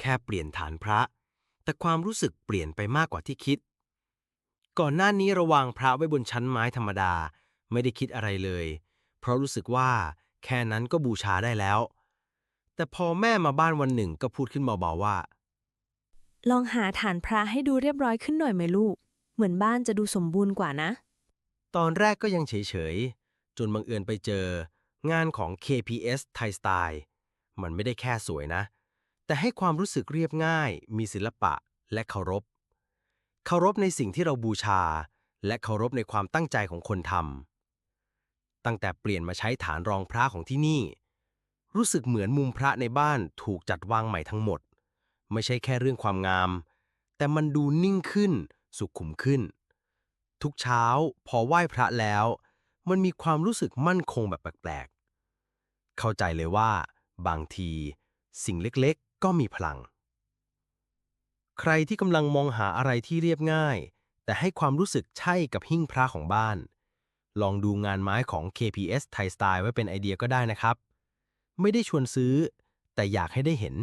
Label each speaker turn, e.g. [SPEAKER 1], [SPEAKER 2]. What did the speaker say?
[SPEAKER 1] แค่เปลี่ยนฐานพระ แต่ความรู้สึกเปลี่ยนไปมากกว่าที่คิด ก่อนหน้านี้ระวางพระไว้บนชั้นไม้ธรรมดา ไม่ได้คิดอะไรเลย เพราะรู้สึกว่าแค่นั้นก็บูชาได้แล้ว แต่พอแม่มาบ้านวันหนึ่งก็พูดขึ้นเบาๆว่า
[SPEAKER 2] ลองหาฐานพระให้ดูเรียบร้อยขึ้นหน่อยไหมลูก เหมือนบ้านจะดูสมบูรณ์กว่านะ
[SPEAKER 1] ตอนแรกก็ยังเฉยๆ จนบังเอิญไปเจอ งานของ KPS Thai Style มันไม่ได้แค่สวยนะ แต่ให้ความรู้สึกเรียบง่าย มีศิลปะและเคารพ เคารพในสิ่งที่เราบูชา และเคารพในความตั้งใจของคนทำตั้งแต่เปลี่ยนมาใช้ฐานรองพระของที่นี่ รู้สึกเหมือนมุมพระในบ้านถูกจัดวางใหม่ทั้งหมด ไม่ใช่แค่เรื่องความงาม แต่มันดูนิ่งขึ้น สุขุมขึ้น ทุกเช้าพอไหว้พระแล้ว มันมีความรู้สึกมั่นคงแบบแปลกๆ เข้าใจเลยว่า บางที สิ่งเล็กๆ ก็มีพลัง ใครที่กำลังมองหาอะไรที่เรียบง่าย แต่ให้ความรู้สึกใช่กับหิ้งพระของบ้าน ลองดูงานไม้ของ KPS Thai Style ไว้เป็นไอเดียก็ได้นะครับ ไม่ได้ชวนซื้อ แต่อยากให้ได้เห็น